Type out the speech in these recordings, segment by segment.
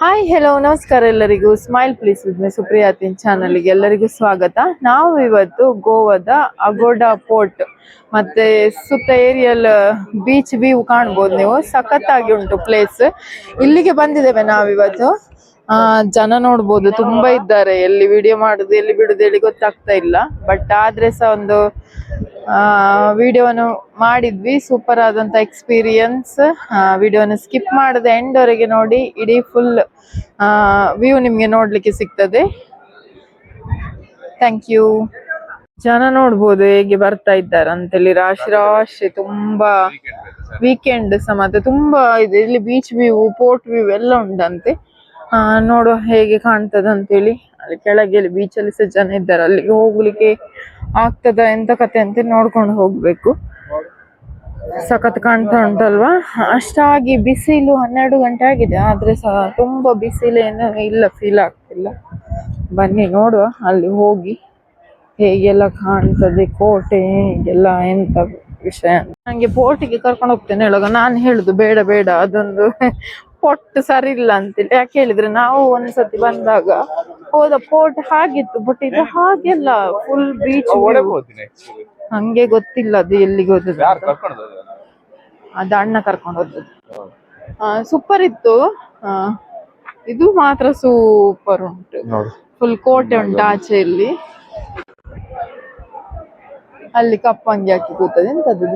Hi hello ನಮಸ್ಕಾರ ಎಲ್ಲರಿಗೂ. Smile please with my ಸುಪ್ರಿಯಾತಿನ್ ಚಾನಲ್ಗೆ ಎಲ್ಲರಿಗೂ ಸ್ವಾಗತ. ನಾವು ಇವತ್ತು ಗೋವಾದ ಅಗೋಡಾ ಪೋರ್ಟ್ ಮತ್ತೆ ಸುತ್ತ ಏರಿಯಲ್ ಬೀಚ್ ವ್ಯೂ ಕಾಣ್ಬೋದು ನೀವು. ಸಖತ್ತಾಗಿ ಉಂಟು ಪ್ಲೇಸ್ ಇಲ್ಲಿಗೆ ಬಂದಿದ್ದೇವೆ ನಾವಿವತ್ತು. ಆ, ಜನ ನೋಡ್ಬೋದು, ತುಂಬಾ ಇದ್ದಾರೆ. ಎಲ್ಲಿ ವಿಡಿಯೋ ಮಾಡುದು, ಎಲ್ಲಿ ಬಿಡುದು ಹೇಳಿ ಗೊತ್ತಾಗ್ತಾ ಇಲ್ಲ. ಬಟ್ ಆದ್ರೆ ಸಹ ಒಂದು, ಆ ವಿಡಿಯೋನು ಮಾಡಿದ್ವಿ. ಸೂಪರ್ ಆದಂತ ಎಕ್ಸ್ಪೀರಿಯನ್ಸ್ ವಿಡಿಯೋನ ಸ್ಕಿಪ್ ಮಾಡದೆ ಎಂಡ್ ವರೆಗೆ ನೋಡಿ ಇಡೀ ಫುಲ್ ಆ ವ್ಯೂ ನಿಮ್ಗೆ ನೋಡ್ಲಿಕ್ಕೆ ಸಿಗ್ತದೆ. ಥ್ಯಾಂಕ್ ಯು ಜನ ನೋಡ್ಬೋದು ಹೇಗೆ ಬರ್ತಾ ಇದ್ದಾರೆ ಅಂತೇಳಿ. ರಾಶಿ ರಾಶಿ ತುಂಬಾ ವೀಕೆಂಡ್ ಸಹ. ಮತ್ತೆ ತುಂಬಾ ಇದೆ. ಇಲ್ಲಿ ಬೀಚ್ ವ್ಯೂ ಪೋರ್ಟ್ ವ್ಯೂ ಎಲ್ಲ ಉಂಟಂತೆ. ನೋಡುವ ಹೇಗೆ ಕಾಣ್ತದೆ ಅಂತೇಳಿ. ಅಲ್ಲಿ ಕೆಳಗೆ ಬೀಚ್ ಅಲ್ಲಿ ಸಹ ಜನ ಇದ್ದಾರೆ. ಅಲ್ಲಿಗೆ ಹೋಗ್ಲಿಕ್ಕೆ ಆಗ್ತದ ಎಂತ ಕತೆ ಅಂತ ನೋಡ್ಕೊಂಡು ಹೋಗ್ಬೇಕು. ಸಖತ್ ಕಾಣ್ತಾ ಉಂಟಲ್ವಾ? ಅಷ್ಟಾಗಿ ಬಿಸಿಲು ಹನ್ನೆರಡು ಗಂಟೆ ಆಗಿದೆ. ಆದ್ರೆ ಸಹ ತುಂಬಾ ಬಿಸಿಲೇನು ಇಲ್ಲ ಫೀಲ್ ಆಗ್ತಿಲ್ಲ. ಬನ್ನಿ ನೋಡುವ, ಅಲ್ಲಿ ಹೋಗಿ ಹೇಗೆಲ್ಲ ಕಾಣ್ತದೆ, ಕೋಟೆ ಹೇಗೆಲ್ಲ ಎಂತ ವಿಷಯ. ನಂಗೆ ಪೋರ್ಟಿಗೆ ಕರ್ಕೊಂಡು ಹೋಗ್ತೇನೆ. ಹೇಳುವಾಗ ನಾನು ಹೇಳುದು ಬೇಡ ಬೇಡ. ಅದೊಂದು ಪೊಟ್ಟು ಸರಿ ಇಲ್ಲ ಅಂತೇಳಿ ಯಾಕೆ ಹೇಳಿದ್ರೆ ನಾವು ಒಂದ್ಸತಿ ಬಂದಾಗ ಹೋದ ಪೋರ್ಟ್ ಹಾಗಿತ್ತು ಬಟ್ ಇದು ಹಾಗೆಲ್ಲ ಫುಲ್ ಬೀಚ್ ಹಂಗೆ ಗೊತ್ತಿಲ್ಲ ಅದು ಎಲ್ಲಿಗೆ ಹೋದದ್ದು? ಅದು ಅಣ್ಣ ಕರ್ಕೊಂಡು ಹೋದದ್ದು. ಸೂಪರ್ ಇತ್ತು. ಇದು ಮಾತ್ರ ಸೂಪರ್ ಉಂಟು. ಫುಲ್ ಕೋಟೆ ಉಂಟು ಆಚೆಯಲ್ಲಿ. ಅಲ್ಲಿ ಕಪ್ಪಂಗಿ ಹಾಕಿ ಕೂತದೆ ಎಂತದ್ದು?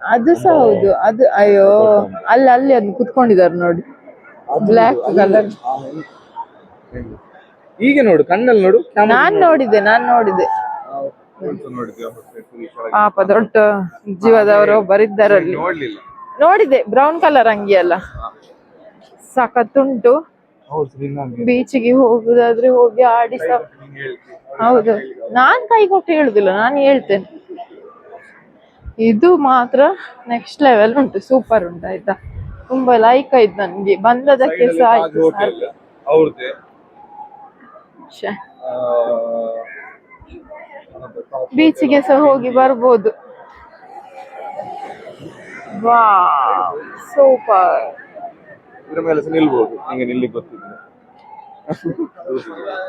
ಅದು ಸಹ ಹೌದು. ಅದು ಅಯ್ಯೋ ಅಲ್ಲಿ ಅಲ್ಲಿ ಅದು ಕುತ್ಕೊಂಡಿದ್ದಾರೆ ನೋಡಿ. ಬ್ಲ್ಯಾಕ್ ಕಲರ್ ಈಗ ನೋಡು ಕಣ್ಣಲ್ಲಿ ನೋಡು ನಾನ್ ನೋಡಿದೆ ನಾನ್ ನೋಡಿದೆ. ಪಾಪ ದೊಡ್ಡ ಜೀವದವರು ಬರಿದ್ದಾರಲ್ಲಿ ನೋಡಿದೆ ಬ್ರೌನ್ ಕಲರ್ ಅಂಗಿ ಅಲ್ಲ. ಸಖತ್ತುಂಟು. ಬೀಚಿಗೆ ಹೋಗುದಾದ್ರೆ ಹೋಗಿ ಆಡಿ ಸಹ ನಿಂಗೆ ಹೇಳ್ತೀನಿ. ಹೌದು. ನಾನ್ ಕೈ ಕೊಟ್ಟು ಹೇಳುದಿಲ್ಲ ನಾನು ಹೇಳ್ತೇನೆ. ಇದು ಮಾತ್ರ ನೆಕ್ಸ್ಟ್ ಲೆವೆಲ್ ಉಂಟು ಸೂಪರ್ ಉಂಟು ಆಯ್ತಾ? ತುಂಬಾ ಲೈಕ್ ಆಯ್ತು ನನ್ಗೆ. ಬಂದದಕ್ಕೆ ಸಹ ಆಯ್ತು ಬೀಚಿಗೆ ಸಹ ಹೋಗಿ ಬರ್ಬೋದು. ವಾ ಸೂಪರ್ ಇದ್ರ ಮೇಲೆ ಸಹ ನಿಲ್ಬಹುದು ನಿಂಗೆ ನಿಲ್ಲಿಗೆ ಗೊತ್ತಿಲ್ಲ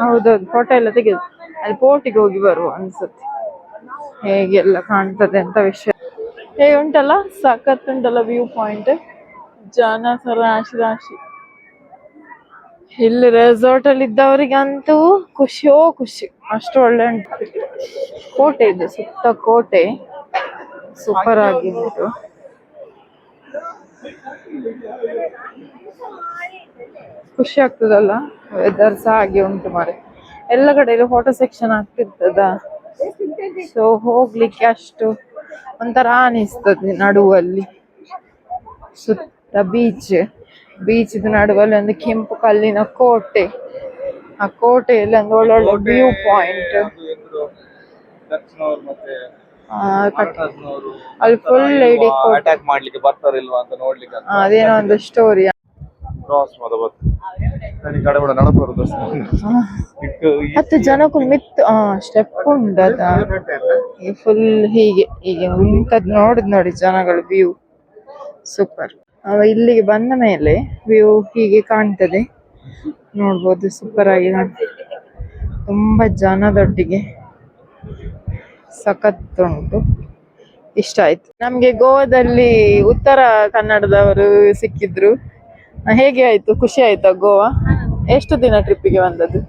ಹೌದೌದು ಫೋಟೋ ಎಲ್ಲ ತೆಗೆದು. ಅಲ್ಲಿ ಪೋರ್ಟಿಗೆ ಹೋಗಿ ಬರುವ ಅನ್ಸುತ್ತೆ. ಹೇಗೆಲ್ಲ ಕಾಣ್ತದೆ ಅಂತ ವಿಷಯ. ಹೇಗೆ ಉಂಟಲ್ಲ? ಸಖತ್ ಉಂಟಲ್ಲ ವ್ಯೂ ಪಾಯಿಂಟ್ ಜನ ಸರ ರಾಶಿ ರಾಶಿ. ಇಲ್ಲಿ ರೆಸಾರ್ಟ್ ಅಲ್ಲಿ ಇದ್ದವರಿಗಂತೂ ಖುಷಿಯೋ ಖುಷಿ. ಅಷ್ಟು ಒಳ್ಳೆ ಉಂಟು. ಕೋಟೆ ಇದೆ, ಸುತ್ತ ಕೋಟೆ. ಸೂಪರ್ ಆಗಿ ಉಂಟು ಖುಷಿ ಆಗ್ತದಲ್ಲ? ವೆದರ್ ಸಹ ಹಾಗೆ ಉಂಟು ಮಾರೆ. ಎಲ್ಲ ಕಡೆಯಲ್ಲಿ ಫೋಟೋ ಸೆಕ್ಷನ್ ಆಗ್ತಿರ್ತದ. ಸೊ ಹೋಗ್ಲಿಕ್ಕೆ ಅಷ್ಟು ಒಂಥರ ಅನಿಸ್ತದೆ ನಡುವಲ್ಲಿ. ಸುತ್ತ ಬೀಚ್ ಬೀಚ್ ನಡುವಲ್ಲಿ ಒಂದು ಕೆಂಪು ಕಲ್ಲಿನ ಕೋಟೆ. ಆ ಕೋಟೆಯಲ್ಲಿ ಒಂದು ಒಳ್ಳೊಳ್ಳೆ ವ್ಯೂ ಪಾಯಿಂಟ್ ಅಲ್ಲಿ ಫುಲ್ ಇಡೀ ಕೋಟೆ. ಅಟ್ಯಾಕ್ ಮಾಡ್ಲಿಕ್ಕೆ ಬರ್ತಾರಿಲ್ವಾ ಅಂತ ನೋಡ್ಲಿಕ್ಕೆ ಅದೇನೋ ಒಂದು ಸ್ಟೋರಿ ಕ್ರಾಸ್ ಹತ್ತು ಜನಕ್ಕೂ ಮಿತ್ ಆ ಸ್ಟೆಪ್ ಉಂಟದ ಫುಲ್ ಹೀಗೆ ಹೀಗೆ ಇಂಥದ್ ನೋಡಿದ್ ನೋಡಿ ಜನಗಳು ವ್ಯೂ ಸೂಪರ್ ಅವ ಇಲ್ಲಿಗೆ ಬಂದ ಮೇಲೆ ವ್ಯೂ ಹೀಗೆ ಕಾಣ್ತದೆ. ನೋಡ್ಬೋದು ಸೂಪರ್ ಆಗಿ ಕಾಣ್ತದೆ. ತುಂಬಾ ಜನದೊಟ್ಟಿಗೆ ಸಖತ್ ಉಂಟು ಇಷ್ಟ ಆಯ್ತು. ನಮ್ಗೆ ಗೋವಾದಲ್ಲಿ ಉತ್ತರ ಕನ್ನಡದವರು ಸಿಕ್ಕಿದ್ರು. ಹೇಗೆ ಆಯ್ತು? ಖುಷಿ ಆಯ್ತಾ ಗೋವಾ? ಎಷ್ಟು ದಿನ ಟ್ರಿಪ್ಪಿಗೆ ಬಂದದ್ದು?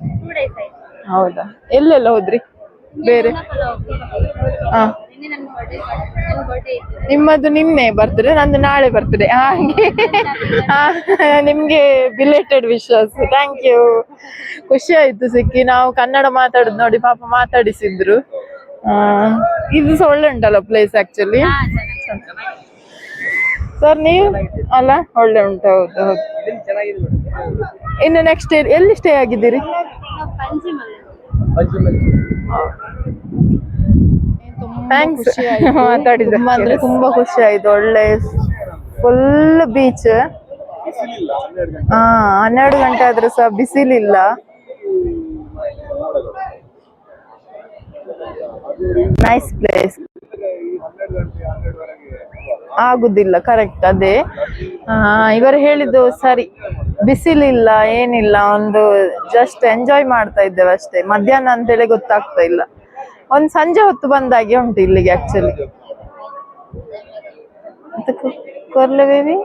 ಹೌದಾ? ಎಲ್ಲೆಲ್ಲ ಹೋದ್ರಿ? ಬೇರೆ? ಹಾ ನಿಮ್ಮದು ನಿನ್ನೆ ಬರ್ತದೆ ನಂದು ನಾಳೆ ಬರ್ತದೆ. ಹಾಗೆ. ಹಾ, ನಿಮ್ಗೆ ಬಿಲೇಟೆಡ್ ವಿಶ್ವಾಸ ಥ್ಯಾಂಕ್ ಯು ಖುಷಿ ಆಯ್ತು ಸಿಕ್ಕಿ. ನಾವು ಕನ್ನಡ ಮಾತಾಡುದು ನೋಡಿ ಪಾಪ ಮಾತಾಡಿಸಿದ್ರು. ಆ, ಇದು ಸಹ ಒಳ್ಳೆ ಉಂಟಲ್ಲ ಪ್ಲೇಸ್ ಆಕ್ಚುಲಿ ಸರ್ ನೀವು? ಅಲ್ಲ ಒಳ್ಳೆ ಉಂಟು ಹೌದು ಹೌದು. ಇನ್ನು ನೆಕ್ಸ್ಟ್ ಎಲ್ಲಿ ಸ್ಟೇ ಆಗಿದ್ದೀರಿ? ಥ್ಯಾಂಕ್ಸ್ ಅಂದ್ರೆ ತುಂಬಾ ಖುಷಿ ಆಯ್ತು. ಒಳ್ಳೆ ಫುಲ್ ಬೀಚ್ ಹಾ ಹನ್ನೆರಡು ಗಂಟೆ ಆದ್ರೂ ಸಹ ಬಿಸಿಲಿಲ್ಲ. ನೈಸ್ ಪ್ಲೇಸ್ ಆಗುದಿಲ್ಲ ಕರೆಕ್ಟ್ ಅದೇ. ಆ, ಇವರು ಹೇಳಿದ್ದು ಸರಿ. ಬಿಸಿಲಿಲ್ಲ ಏನಿಲ್ಲ ಒಂದು ಜಸ್ಟ್ ಎಂಜಾಯ್ ಮಾಡ್ತಾ ಇದ್ದೇವೆ ಅಷ್ಟೇ. ಮಧ್ಯಾಹ್ನ ಅಂತೇಳಿ ಗೊತ್ತಾಗ್ತಾ ಇಲ್ಲ. ಒಂದ್ ಸಂಜೆ ಹೊತ್ತು ಬಂದಾಗೆ ಉಂಟು ಇಲ್ಲಿಗೆ ಆಕ್ಚುಲಿ ಕೊರ್ಲೆ ಬೇಬಿ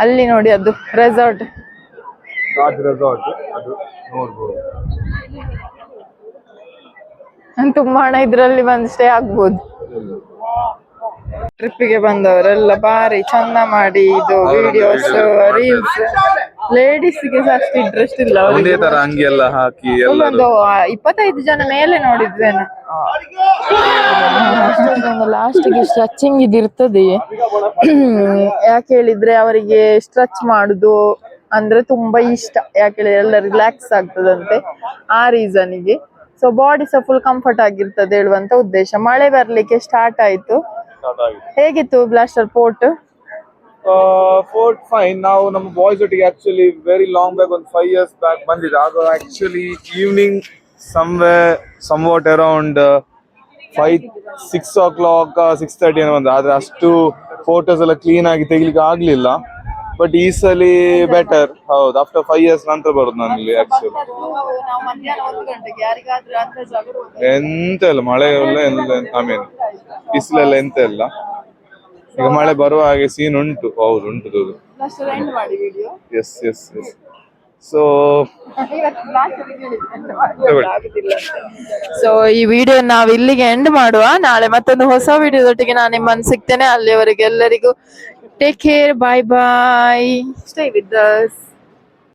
ಅಲ್ಲಿ ನೋಡಿ ಅದು ರೆಸಾರ್ಟ್ ತುಂಬಾ ಹಣ ಇದ್ರಲ್ಲಿ ಬಂದ್ ಸ್ಟೇ ಆಗ್ಬೋದು. ಟ್ರಿಪ್ಪಿಗೆ ಬಂದವರೆಲ್ಲ ಬಾರಿ ಚಂದ ಮಾಡಿ ಇದು ವಿಡಿಯೋಸ್ ರೀಲ್ಸ್ ಲೇಡೀಸ್ಗೆ ಗೆ ಅಷ್ಟು ಇಂಟ್ರೆಸ್ಟ್ ಇಲ್ಲ ಒಂದೇ ತರ ಅಂಗಿ ಎಲ್ಲ ಹಾಕಿ ಒಂದು ಇಪ್ಪತ್ತೈದು ಜನ ಮೇಲೆ ನೋಡಿದ್ವೇನ ಲಾಸ್ಟ್ಗೆ ಸ್ಟ್ರೆಚಿಂಗ್ ಇದಿರ್ತದೆ ಯಾಕೆ ಹೇಳಿದ್ರೆ ಅವರಿಗೆ ಸ್ಟ್ರೆಚ್ ಮಾಡುದು ಅಂದ್ರೆ ತುಂಬಾ ಇಷ್ಟ. ಯಾಕೆ ಹೇಳಿದ್ರೆ ಎಲ್ಲ ರಿಲ್ಯಾಕ್ಸ್ ಆಗ್ತದಂತೆ ಆ ರೀಸನ್ಗೆ ಸೊ ಬಾಡಿ ಸಹ ಫುಲ್ ಕಂಫರ್ಟ್ ಆಗಿರ್ತದೆ ಹೇಳುವಂತ ಉದ್ದೇಶ. ಮಳೆ ಬರ್ಲಿಕ್ಕೆ ಸ್ಟಾರ್ಟ್ ಆಯ್ತು. ಹೇಗಿತ್ತು ಬ್ಲಾಸ್ಟರ್ ಪೋರ್ಟ್ ಫೋರ್ಟ್ ಫೈನ್ ನಾವು ನಮ್ಮ ಬಾಯ್ಸ್ ಒಟ್ಟಿಗೆ ಆಕ್ಚುಲಿ ವೆರಿ ಲಾಂಗ್ ಬ್ಯಾಕ್ ಒಂದು ಫೈವ್ ಇಯರ್ಸ್ ಬ್ಯಾಕ್ ಬಂದಿದೆ ಆಗ actually evening someway somewhat around five six o'clock six thirty ಏನೋ ಬಂದ ಆದ್ರೆ ಅಷ್ಟು ಫೋಟೋಸ್ ಎಲ್ಲ ಕ್ಲೀನ್ ಆಗಿ ತೆಗಿಲಿಕ್ಕೆ ಆಗ್ಲಿಲ್ಲ. ಬಟ್ ಈ ಸಲ ಬೆಟರ್ ಹೌದು ಆಫ್ಟರ್ ಫೈವ್ ಇಯರ್ಸ್ ನಂತರ ಬರುದು ನಾನು ಇಲ್ಲಿ ಆಕ್ಚುಲಿ. ಎಂತ ಇಲ್ಲ ಮಳೆ ಎಲ್ಲ ಎಲ್ಲ ಐ ಮೀನ್ ಬಿಸಿಲೆಲ್ಲ ಎಂತ ಇಲ್ಲ. ಈಗ ಮಳೆ ಬರುವ ಹಾಗೆ ಸೀನ್ ಉಂಟು. ಹೌದು ಉಂಟು ದೂರು yes yes yes so so ಈ ವಿಡಿಯೋ ನಾವು ಇಲ್ಲಿಗೆ ಎಂಡ್ ಮಾಡುವ. ನಾಳೆ ಮತ್ತೊಂದು ಹೊಸ ವಿಡಿಯೋದೊಟ್ಟಿಗೆ ನಾನು ನಿಮ್ಮನ್ನು ಸಿಗ್ತೇನೆ. ಅಲ್ಲಿವರೆಗೆ ಎಲ್ಲರಿಗೂ Take care. Bye bye. Stay with us.